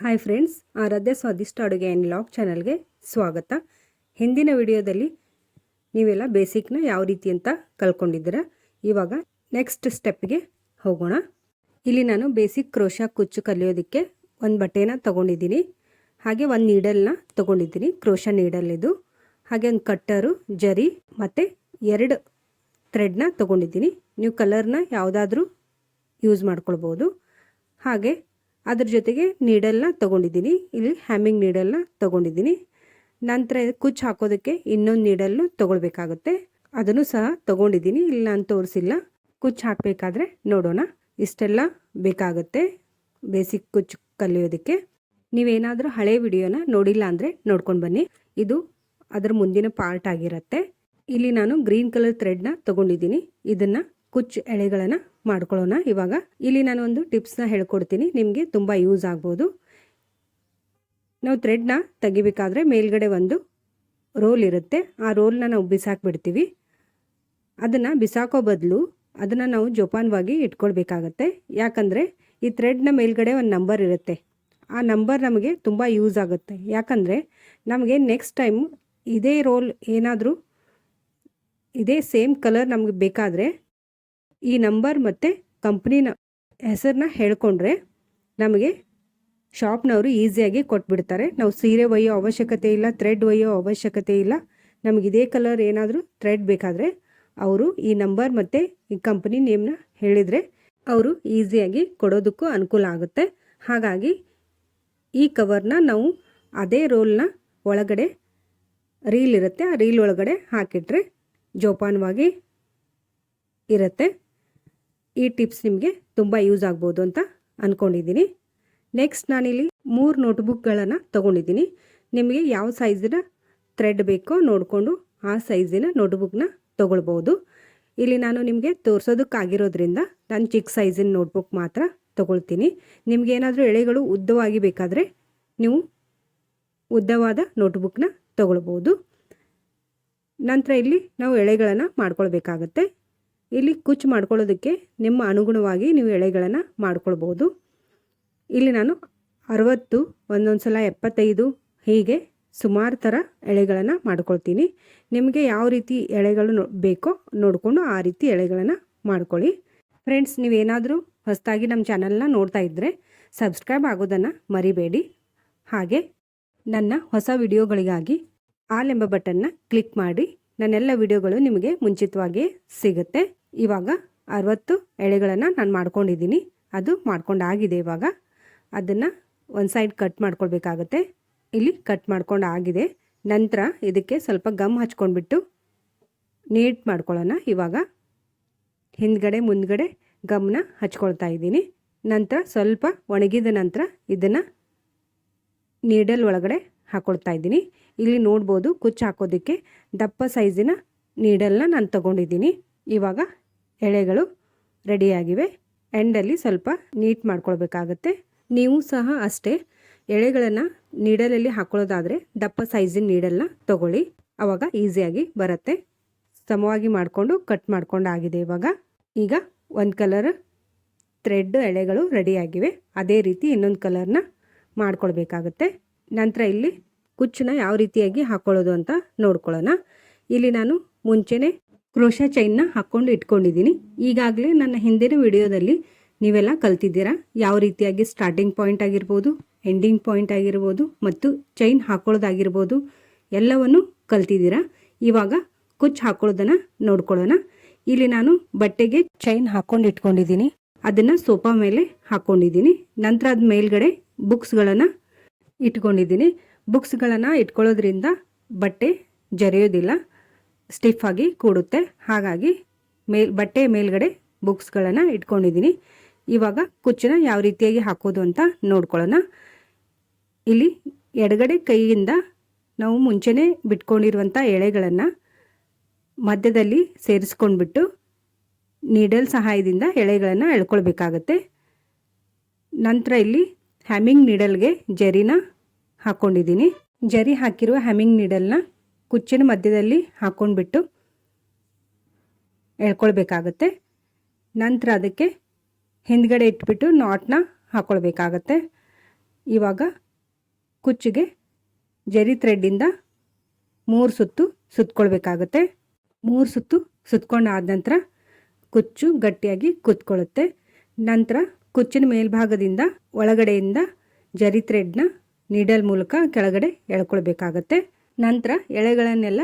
Hi friends ಆರಾಧ್ಯ ಸ್ವಾದಿಷ್ಟ ಅಡುಗೆ and log ಚಾನಲ್ಗೆ ಸ್ವಾಗತ. ಹಿಂದಿನ ವಿಡಿಯೋದಲ್ಲಿ ನೀವೆಲ್ಲ ಬೇಸಿಕ್ನ ಯಾವ ರೀತಿ ಅಂತ ಕಲ್ಕೊಂಡಿದ್ದೀರ? ಇವಾಗ ನೆಕ್ಸ್ಟ್ ಸ್ಟೆಪ್ಗೆ ಹೋಗೋಣ. ಇಲ್ಲಿ ನಾನು ಬೇಸಿಕ್ ಕ್ರೋಶ ಕುಚ್ಚು ಕಲಿಯೋದಕ್ಕೆ ಒಂದು ಬಟ್ಟೆನ ತೊಗೊಂಡಿದ್ದೀನಿ. ಹಾಗೆ ಒಂದು ನೀಡಲ್ನ ತೊಗೊಂಡಿದ್ದೀನಿ, ಕ್ರೋಶ ನೀಡಲ್ ಇದು. ಹಾಗೆ ಒಂದು ಕಟ್ಟರು ಜರಿ ಮತ್ತು ಎರಡು ಥ್ರೆಡ್ನ ತೊಗೊಂಡಿದ್ದೀನಿ. ನೀವು ಕಲರ್ನ ಯಾವುದಾದ್ರೂ ಯೂಸ್ ಮಾಡ್ಕೊಳ್ಬೋದು. ಹಾಗೆ ಅದ್ರ ಜೊತೆಗೆ ನೀಡಲ್ನ ತೊಗೊಂಡಿದ್ದೀನಿ. ಇಲ್ಲಿ ಹ್ಯಾಮಿಂಗ್ ನೀಡಲ್ನ ತೊಗೊಂಡಿದ್ದೀನಿ. ನಂತರ ಕುಚ್ಚು ಹಾಕೋದಕ್ಕೆ ಇನ್ನೊಂದು ನೀಡಲ್ನು ತೊಗೊಳ್ಬೇಕಾಗುತ್ತೆ. ಅದನ್ನು ಸಹ ತೊಗೊಂಡಿದ್ದೀನಿ. ಇಲ್ಲಿ ನಾನು ತೋರಿಸಿಲ್ಲ. ಕುಚ್ಚು ಹಾಕಬೇಕಾದ್ರೆ ನೋಡೋಣ. ಇಷ್ಟೆಲ್ಲ ಬೇಕಾಗುತ್ತೆ ಬೇಸಿಕ್ ಕುಚ್ಚು ಕಲಿಯೋದಕ್ಕೆ. ನೀವೇನಾದರೂ ಹಳೆ ವಿಡಿಯೋನ ನೋಡಿಲ್ಲ ಅಂದರೆ ನೋಡ್ಕೊಂಡು ಬನ್ನಿ. ಇದು ಅದರ ಮುಂದಿನ ಪಾರ್ಟ್ ಆಗಿರುತ್ತೆ. ಇಲ್ಲಿ ನಾನು ಗ್ರೀನ್ ಕಲರ್ ಥ್ರೆಡ್ನ ತೊಗೊಂಡಿದ್ದೀನಿ. ಇದನ್ನು ಕುಚ್ಚು ಎಳೆಗಳನ್ನು ಮಾಡ್ಕೊಳ್ಳೋಣ. ಇವಾಗ ಇಲ್ಲಿ ನಾನು ಒಂದು ಟಿಪ್ಸ್ನ ಹೇಳ್ಕೊಡ್ತೀನಿ. ನಿಮಗೆ ತುಂಬ ಯೂಸ್ ಆಗ್ಬೋದು. ನಾವು ಥ್ರೆಡ್ನ ತೆಗಿಬೇಕಾದ್ರೆ ಮೇಲ್ಗಡೆ ಒಂದು ರೋಲ್ ಇರುತ್ತೆ. ಆ ರೋಲ್ನ ನಾವು ಬಿಸಾಕ್ಬಿಡ್ತೀವಿ. ಅದನ್ನು ಬಿಸಾಕೋ ಬದಲು ಅದನ್ನು ನಾವು ಜೋಪಾನವಾಗಿ ಇಟ್ಕೊಳ್ಬೇಕಾಗತ್ತೆ. ಯಾಕಂದರೆ ಈ ಥ್ರೆಡ್ನ ಮೇಲ್ಗಡೆ ಒಂದು ನಂಬರ್ ಇರುತ್ತೆ. ಆ ನಂಬರ್ ನಮಗೆ ತುಂಬ ಯೂಸ್ ಆಗುತ್ತೆ. ಯಾಕಂದರೆ ನಮಗೆ ನೆಕ್ಸ್ಟ್ ಟೈಮ್ ಇದೇ ರೋಲ್ ಏನಾದರೂ ಇದೇ ಸೇಮ್ ಕಲರ್ ನಮಗೆ ಬೇಕಾದರೆ ಈ ನಂಬರ್ ಮತ್ತು ಕಂಪ್ನಿನ ಹೆಸರನ್ನ ಹೇಳ್ಕೊಂಡ್ರೆ ನಮಗೆ ಶಾಪ್ನವರು ಈಸಿಯಾಗಿ ಕೊಟ್ಬಿಡ್ತಾರೆ. ನಾವು ಸೀರೆ ಒಯ್ಯೋ ಅವಶ್ಯಕತೆ ಇಲ್ಲ ಥ್ರೆಡ್ ಒಯ್ಯೋ ಅವಶ್ಯಕತೆ ಇಲ್ಲ. ನಮಗೆ ಇದೇ ಕಲರ್ ಏನಾದರೂ ಥ್ರೆಡ್ ಬೇಕಾದರೆ ಅವರು ಈ ನಂಬರ್ ಮತ್ತು ಈ ಕಂಪ್ನಿ ನೇಮ್ನ ಹೇಳಿದರೆ ಅವರು ಈಸಿಯಾಗಿ ಕೊಡೋದಕ್ಕೂ ಅನುಕೂಲ ಆಗುತ್ತೆ. ಹಾಗಾಗಿ ಈ ಕವರ್ನ ನಾವು ಅದೇ ರೋಲ್ನ ಒಳಗಡೆ ರೀಲ್ ಇರುತ್ತೆ. ಆ ರೀಲ್ ಒಳಗಡೆ ಹಾಕಿಟ್ರೆ ಜೋಪಾನವಾಗಿ ಇರುತ್ತೆ. ಈ ಟಿಪ್ಸ್ ನಿಮಗೆ ತುಂಬ ಯೂಸ್ ಆಗ್ಬೋದು ಅಂತ ಅಂದ್ಕೊಂಡಿದ್ದೀನಿ ನೆಕ್ಸ್ಟ್ ನಾನಿಲ್ಲಿ ಮೂರು ನೋಟ್ಬುಕ್ಗಳನ್ನು ತೊಗೊಂಡಿದ್ದೀನಿ. ನಿಮಗೆ ಯಾವ ಸೈಜಿನ ಥ್ರೆಡ್ ಬೇಕೋ ನೋಡಿಕೊಂಡು ಆ ಸೈಜಿನ ನೋಟ್ಬುಕ್ನ ತೊಗೊಳ್ಬೋದು. ಇಲ್ಲಿ ನಾನು ನಿಮಗೆ ತೋರಿಸೋದಕ್ಕಾಗಿರೋದ್ರಿಂದ ನಾನು ಚಿಕ್ಕ ಸೈಜಿನ ನೋಟ್ಬುಕ್ ಮಾತ್ರ ತೊಗೊಳ್ತೀನಿ. ನಿಮಗೇನಾದರೂ ಎಳೆಗಳು ಉದ್ದವಾಗಿ ಬೇಕಾದರೆ ನೀವು ಉದ್ದವಾದ ನೋಟ್ಬುಕ್ನ ತೊಗೊಳ್ಬೋದು. ನಂತರ ಇಲ್ಲಿ ನಾವು ಎಳೆಗಳನ್ನು ಮಾಡ್ಕೊಳ್ಬೇಕಾಗತ್ತೆ. ಇಲ್ಲಿ ಕುಚ್ಚು ಮಾಡ್ಕೊಳ್ಳೋದಕ್ಕೆ ನಿಮ್ಮ ಅನುಗುಣವಾಗಿ ನೀವು ಎಳೆಗಳನ್ನು ಮಾಡ್ಕೊಳ್ಬೋದು. ಇಲ್ಲಿ ನಾನು ಅರವತ್ತು, ಒಂದೊಂದು ಸಲ ಎಪ್ಪತ್ತೈದು, ಹೀಗೆ ಸುಮಾರು ಥರ ಎಳೆಗಳನ್ನು ಮಾಡ್ಕೊಳ್ತೀನಿ. ನಿಮಗೆ ಯಾವ ರೀತಿ ಎಳೆಗಳು ಬೇಕೋ ನೋಡಿಕೊಂಡು ಆ ರೀತಿ ಎಳೆಗಳನ್ನು ಮಾಡ್ಕೊಳ್ಳಿ. ಫ್ರೆಂಡ್ಸ್, ನೀವೇನಾದರೂ ಹೊಸದಾಗಿ ನಮ್ಮ ಚಾನಲ್ನ ನೋಡ್ತಾ ಇದ್ದರೆ ಸಬ್ಸ್ಕ್ರೈಬ್ ಆಗೋದನ್ನು ಮರಿಬೇಡಿ. ಹಾಗೆ ನನ್ನ ಹೊಸ ವಿಡಿಯೋಗಳಿಗಾಗಿ ಆಲ್ ಎಂಬ ಬಟನ್ನ ಕ್ಲಿಕ್ ಮಾಡಿ. ನನ್ನೆಲ್ಲ ವಿಡಿಯೋಗಳು ನಿಮಗೆ ಮುಂಚಿತವಾಗಿ ಸಿಗುತ್ತೆ. ಇವಾಗ ಅರವತ್ತು ಎಳೆಗಳನ್ನು ನಾನು ಮಾಡ್ಕೊಂಡಿದ್ದೀನಿ. ಅದು ಮಾಡ್ಕೊಂಡಾಗಿದೆ ಇವಾಗ. ಅದನ್ನು ಒಂದು ಸೈಡ್ ಕಟ್ ಮಾಡ್ಕೊಳ್ಬೇಕಾಗತ್ತೆ. ಇಲ್ಲಿ ಕಟ್ ಮಾಡ್ಕೊಂಡು ಆಗಿದೆ. ನಂತರ ಇದಕ್ಕೆ ಸ್ವಲ್ಪ ಗಮ್ ಹಚ್ಕೊಂಡ್ಬಿಟ್ಟು ನೀಟ್ ಮಾಡ್ಕೊಳ್ಳೋಣ ಇವಾಗ. ಹಿಂದ್ಗಡೆ ಮುಂದ್ಗಡೆ ಗಮ್ನ ಹಚ್ಕೊಳ್ತಾ ಇದ್ದೀನಿ. ನಂತರ ಸ್ವಲ್ಪ ಒಣಗಿದ ನಂತರ ಇದನ್ನು ನೀಡಲ್ ಒಳಗಡೆ ಹಾಕ್ಕೊಳ್ತಾ ಇದ್ದೀನಿ. ಇಲ್ಲಿ ನೋಡ್ಬೋದು ಕುಚ್ಚು ಹಾಕೋದಕ್ಕೆ ದಪ್ಪ ಸೈಜಿನ ನೀಡಲ್ನ ನಾನು ತಗೊಂಡಿದ್ದೀನಿ. ಇವಾಗ ಎಳೆಗಳು ರೆಡಿಯಾಗಿವೆ ಎಂಡಲ್ಲಿ ಸ್ವಲ್ಪ ನೀಟ್ ಮಾಡ್ಕೊಳ್ಬೇಕಾಗತ್ತೆ. ನೀವು ಸಹ ಅಷ್ಟೇ ಎಳೆಗಳನ್ನು ನೀಡಲಲ್ಲಿ ಹಾಕೊಳ್ಳೋದಾದರೆ ದಪ್ಪ ಸೈಜಿನ ನೀಡಲ್ನ ತಗೊಳ್ಳಿ. ಆವಾಗ ಈಸಿಯಾಗಿ ಬರುತ್ತೆ. ಸಮವಾಗಿ ಮಾಡಿಕೊಂಡು ಕಟ್ ಮಾಡ್ಕೊಂಡು ಆಗಿದೆ ಇವಾಗ. ಈಗ ಒಂದು ಕಲರ್ ಥ್ರೆಡ್ ಎಳೆಗಳು ರೆಡಿಯಾಗಿವೆ ಅದೇ ರೀತಿ ಇನ್ನೊಂದು ಕಲರ್ನ ಮಾಡ್ಕೊಳ್ಬೇಕಾಗತ್ತೆ. ನಂತರ ಇಲ್ಲಿ ಕುಚ್ಚನ್ನ ಯಾವ ರೀತಿಯಾಗಿ ಹಾಕ್ಕೊಳ್ಳೋದು ಅಂತ ನೋಡ್ಕೊಳ್ಳೋಣ. ಇಲ್ಲಿ ನಾನು ಮುಂಚೆನೇ ಕ್ರೋಶ ಚೈನ್ನ ಹಾಕ್ಕೊಂಡು ಇಟ್ಕೊಂಡಿದ್ದೀನಿ. ಈಗಾಗಲೇ ನನ್ನ ಹಿಂದಿನ ವಿಡಿಯೋದಲ್ಲಿ ನೀವೆಲ್ಲ ಕಲ್ತಿದ್ದೀರಾ? ಯಾವ ರೀತಿಯಾಗಿ ಸ್ಟಾರ್ಟಿಂಗ್ ಪಾಯಿಂಟ್ ಆಗಿರ್ಬೋದು ಎಂಡಿಂಗ್ ಪಾಯಿಂಟ್ ಆಗಿರ್ಬೋದು ಮತ್ತು ಚೈನ್ ಹಾಕ್ಕೊಳ್ಳೋದಾಗಿರ್ಬೋದು ಎಲ್ಲವನ್ನು ಕಲ್ತಿದ್ದೀರಾ? ಇವಾಗ ಕುಚ್ಚು ಹಾಕೊಳ್ಳೋದನ್ನು ನೋಡ್ಕೊಳ್ಳೋಣ. ಇಲ್ಲಿ ನಾನು ಬಟ್ಟೆಗೆ ಚೈನ್ ಹಾಕ್ಕೊಂಡು ಇಟ್ಕೊಂಡಿದ್ದೀನಿ. ಅದನ್ನು ಸೋಫಾ ಮೇಲೆ ಹಾಕ್ಕೊಂಡಿದ್ದೀನಿ. ನಂತರ ಅದ ಮೇಲ್ಗಡೆ ಬುಕ್ಸ್ಗಳನ್ನು ಇಟ್ಕೊಂಡಿದ್ದೀನಿ. ಬುಕ್ಸ್ಗಳನ್ನು ಇಟ್ಕೊಳ್ಳೋದ್ರಿಂದ ಬಟ್ಟೆ ಜರಿಯೋದಿಲ್ಲ ಸ್ಟಿಫ್ ಆಗಿ ಕೂಡುತ್ತೆ. ಹಾಗಾಗಿ ಮೇಲ್, ಬಟ್ಟೆ ಮೇಲ್ಗಡೆ ಬುಕ್ಸ್ಗಳನ್ನು ಇಟ್ಕೊಂಡಿದ್ದೀನಿ. ಇವಾಗ ಕುಚ್ಚನ ಯಾವ ರೀತಿಯಾಗಿ ಹಾಕೋದು ಅಂತ ನೋಡ್ಕೊಳ್ಳೋಣ. ಇಲ್ಲಿ ಎಡಗಡೆ ಕೈಯಿಂದ ನಾವು ಮುಂಚೆನೇ ಬಿಟ್ಕೊಂಡಿರುವಂಥ ಎಳೆಗಳನ್ನು ಮಧ್ಯದಲ್ಲಿ ಸೇರಿಸ್ಕೊಂಡ್ಬಿಟ್ಟು ನೀಡಲ್ ಸಹಾಯದಿಂದ ಎಳೆಗಳನ್ನು ಎಳ್ಕೊಳ್ಬೇಕಾಗತ್ತೆ. ನಂತರ ಇಲ್ಲಿ ಹ್ಯಾಮಿಂಗ್ ನೀಡಲ್ಗೆ ಜರಿನ ಹಾಕ್ಕೊಂಡಿದ್ದೀನಿ ಜರಿ ಹಾಕಿರುವ ಹ್ಯಾಮಿಂಗ್ ನೀಡಲ್ನ ಕುಚ್ಚಿನ ಮಧ್ಯದಲ್ಲಿ ಹಾಕ್ಕೊಂಡ್ಬಿಟ್ಟು ಎಳ್ಕೊಳ್ಬೇಕಾಗತ್ತೆ. ನಂತರ ಅದಕ್ಕೆ ಹಿಂದ್ಗಡೆ ಇಟ್ಬಿಟ್ಟು ನಾಟ್ನ ಹಾಕ್ಕೊಳ್ಬೇಕಾಗತ್ತೆ ಇವಾಗ ಕುಚ್ಚಿಗೆ ಜರಿ ಥ್ರೆಡ್ಡಿಂದ ಮೂರು ಸುತ್ತು ಸುತ್ಕೊಳ್ಬೇಕಾಗತ್ತೆ. ಮೂರು ಸುತ್ತು ಸುತ್ಕೊಂಡಾದ ನಂತರ ಕುಚ್ಚು ಗಟ್ಟಿಯಾಗಿ ಕೂತ್ಕೊಳ್ಳುತ್ತೆ. ನಂತರ ಕುಚ್ಚಿನ ಮೇಲ್ಭಾಗದಿಂದ ಒಳಗಡೆಯಿಂದ ಜರಿ ಥ್ರೆಡ್ನ ನೀಡಲ್ ಮೂಲಕ ಕೆಳಗಡೆ ಎಳ್ಕೊಳ್ಬೇಕಾಗತ್ತೆ. ನಂತರ ಎಳೆಗಳನ್ನೆಲ್ಲ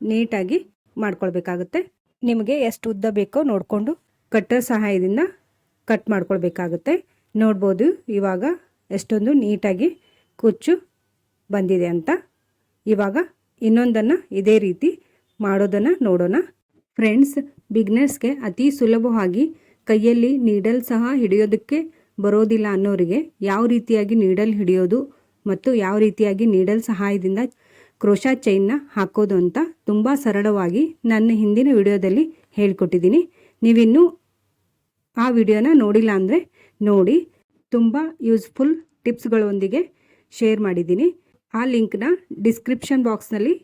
ನೀಟಾಗಿ ಮಾಡ್ಕೊಳ್ಬೇಕಾಗತ್ತೆ. ನಿಮಗೆ ಎಷ್ಟು ಉದ್ದ ಬೇಕೋ ನೋಡಿಕೊಂಡು ಕಟ್ಟರ್ ಸಹಾಯದಿಂದ ಕಟ್ ಮಾಡ್ಕೊಳ್ಬೇಕಾಗತ್ತೆ. ನೋಡ್ಬೋದು ಇವಾಗ ಎಷ್ಟೊಂದು ನೀಟಾಗಿ ಕುಚ್ಚು ಬಂದಿದೆ ಅಂತ. ಇವಾಗ ಇನ್ನೊಂದನ್ನು ಇದೇ ರೀತಿ ಮಾಡೋದನ್ನು ನೋಡೋಣ. ಫ್ರೆಂಡ್ಸ್, ಬಿಗ್ನರ್ಸ್ಗೆ ಅತಿ ಸುಲಭವಾಗಿ ಕೈಯಲ್ಲಿ ನೀಡಲ್ ಸಹ ಹಿಡಿಯೋದಕ್ಕೆ ಬರೋದಿಲ್ಲ ಅನ್ನೋರಿಗೆ ಯಾವ ರೀತಿಯಾಗಿ ನೀಡಲ್ ಹಿಡಿಯೋದು ಮತ್ತು ಯಾವ ರೀತಿಯಾಗಿ ನೀಡಲ್ ಸಹಾಯದಿಂದ ಕ್ರೋಶಾ ಚೈನ್ನ ಹಾಕೋದು ಅಂತ ತುಂಬ ಸರಳವಾಗಿ ನನ್ನ ಹಿಂದಿನ ವಿಡಿಯೋದಲ್ಲಿ ಹೇಳ್ಕೊಟ್ಟಿದ್ದೀನಿ. ನೀವಿನ್ನೂ ಆ ವಿಡಿಯೋನ ನೋಡಿಲ್ಲ ಅಂದರೆ ನೋಡಿ, ತುಂಬ ಯೂಸ್ಫುಲ್ ಟಿಪ್ಸ್ಗಳೊಂದಿಗೆ ಶೇರ್ ಮಾಡಿದ್ದೀನಿ. ಆ ಲಿಂಕ್ನ ಡಿಸ್ಕ್ರಿಪ್ಷನ್ ಬಾಕ್ಸ್ನಲ್ಲಿ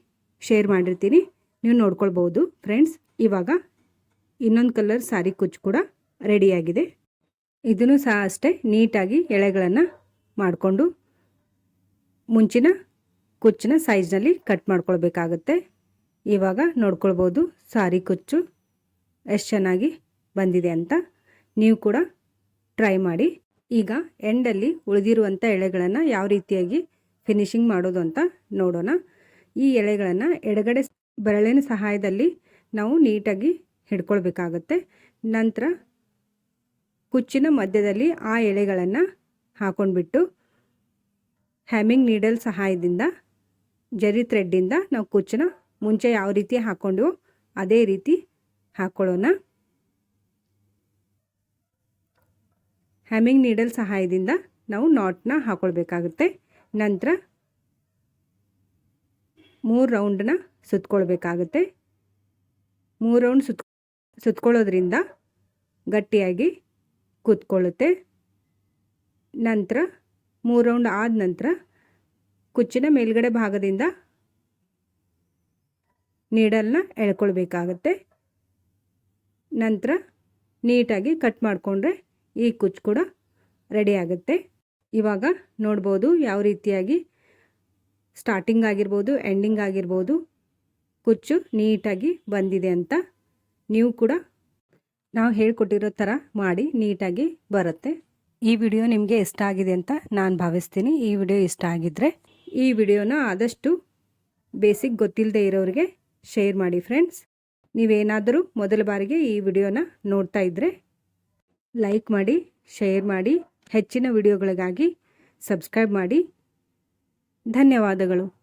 ಶೇರ್ ಮಾಡಿರ್ತೀನಿ. ನೀವು ನೋಡ್ಕೊಳ್ಬೋದು ಫ್ರೆಂಡ್ಸ್ ಇವಾಗ ಇನ್ನೊಂದು ಕಲರ್ ಸಾರಿ ಕುಚ್ಚು ಕೂಡ ರೆಡಿಯಾಗಿದೆ ಇದನ್ನು ಸಹ ಅಷ್ಟೇ ನೀಟಾಗಿ ಎಳೆಗಳನ್ನು ಮಾಡಿಕೊಂಡು ಮುಂಚಿನ ಕುಚ್ಚಿನ ಸೈಜ್ನಲ್ಲಿ ಕಟ್ ಮಾಡ್ಕೊಳ್ಬೇಕಾಗತ್ತೆ. ಇವಾಗ ನೋಡ್ಕೊಳ್ಬೋದು ಸಾರಿ ಕುಚ್ಚು ಎಷ್ಟು ಚೆನ್ನಾಗಿ ಬಂದಿದೆ ಅಂತ. ನೀವು ಕೂಡ ಟ್ರೈ ಮಾಡಿ. ಈಗ ಎಂಡಲ್ಲಿ ಉಳಿದಿರುವಂಥ ಎಳೆಗಳನ್ನು ಯಾವ ರೀತಿಯಾಗಿ ಫಿನಿಶಿಂಗ್ ಮಾಡೋದು ಅಂತ ನೋಡೋಣ. ಈ ಎಳೆಗಳನ್ನು ಎಡಗಡೆ ಬೆರಳಿನ ಸಹಾಯದಲ್ಲಿ ನಾವು ನೀಟಾಗಿ ಹಿಡ್ಕೊಳ್ಬೇಕಾಗತ್ತೆ. ನಂತರ ಕುಚ್ಚಿನ ಮಧ್ಯದಲ್ಲಿ ಆ ಎಳೆಗಳನ್ನು ಹಾಕೊಂಡ್ಬಿಟ್ಟು ಹ್ಯಾಮಿಂಗ್ ನೀಡಲ್ ಸಹಾಯದಿಂದ, ಜರಿ ಥ್ರೆಡ್ಡಿಂದ ನಾವು ಕುಚ್ಚನ್ನ ಮುಂಚೆ ಯಾವ ರೀತಿ ಹಾಕ್ಕೊಂಡ್ವೋ ಅದೇ ರೀತಿ ಹಾಕ್ಕೊಳ್ಳೋಣ ಹ್ಯಾಮಿಂಗ್ ನೀಡಲ್ ಸಹಾಯದಿಂದ ನಾವು ನಾಟ್ನ ಹಾಕ್ಕೊಳ್ಬೇಕಾಗುತ್ತೆ ನಂತರ ಮೂರು ರೌಂಡನ್ನ ಸುತ್ಕೊಳ್ಬೇಕಾಗುತ್ತೆ. ಮೂರು ರೌಂಡ್ ಸುತ್ ಸುತ್ಕೊಳ್ಳೋದ್ರಿಂದ ಗಟ್ಟಿಯಾಗಿ ಕೂತ್ಕೊಳ್ಳುತ್ತೆ. ನಂತರ ಮೂರು ರೌಂಡ್ ಆದ ನಂತರ ಕುಚ್ಚಿನ ಮೇಲ್ಗಡೆ ಭಾಗದಿಂದ ನೀಡಲ್ನ ಎಳ್ಕೊಳ್ಬೇಕಾಗತ್ತೆ. ನಂತರ ನೀಟಾಗಿ ಕಟ್ ಮಾಡಿಕೊಂಡ್ರೆ ಈ ಕುಚ್ಚು ಕೂಡ ರೆಡಿ ಆಗುತ್ತೆ. ಇವಾಗ ನೋಡ್ಬೋದು ಯಾವ ರೀತಿಯಾಗಿ ಸ್ಟಾರ್ಟಿಂಗ್ ಆಗಿರ್ಬೋದು ಎಂಡಿಂಗ್ ಆಗಿರ್ಬೋದು ಕುಚ್ಚು ನೀಟಾಗಿ ಬಂದಿದೆ ಅಂತ ನೀವು ಕೂಡ ನಾವು ಹೇಳ್ಕೊಟ್ಟಿರೋ ಥರ ಮಾಡಿ ನೀಟಾಗಿ ಬರುತ್ತೆ. ಈ ವಿಡಿಯೋ ನಿಮಗೆ ಇಷ್ಟ ಆಗಿದೆ ಅಂತ ನಾನು ಭಾವಿಸ್ತೀನಿ. ಈ ವಿಡಿಯೋ ಇಷ್ಟ ಆಗಿದ್ದರೆ ಈ ವಿಡಿಯೋನ ಆದಷ್ಟು ಬೇಸಿಕ್ ಗೊತ್ತಿಲ್ಲದೆ ಇರೋರಿಗೆ ಶೇರ್ ಮಾಡಿ ಫ್ರೆಂಡ್ಸ್. ನೀವೇನಾದರೂ ಮೊದಲ ಬಾರಿಗೆ ಈ ವಿಡಿಯೋನ ನೋಡ್ತಾ ಇದ್ದರೆ ಲೈಕ್ ಮಾಡಿ, ಶೇರ್ ಮಾಡಿ, ಹೆಚ್ಚಿನ ವಿಡಿಯೋಗಳಿಗಾಗಿ ಸಬ್ಸ್ಕ್ರೈಬ್ ಮಾಡಿ. ಧನ್ಯವಾದಗಳು.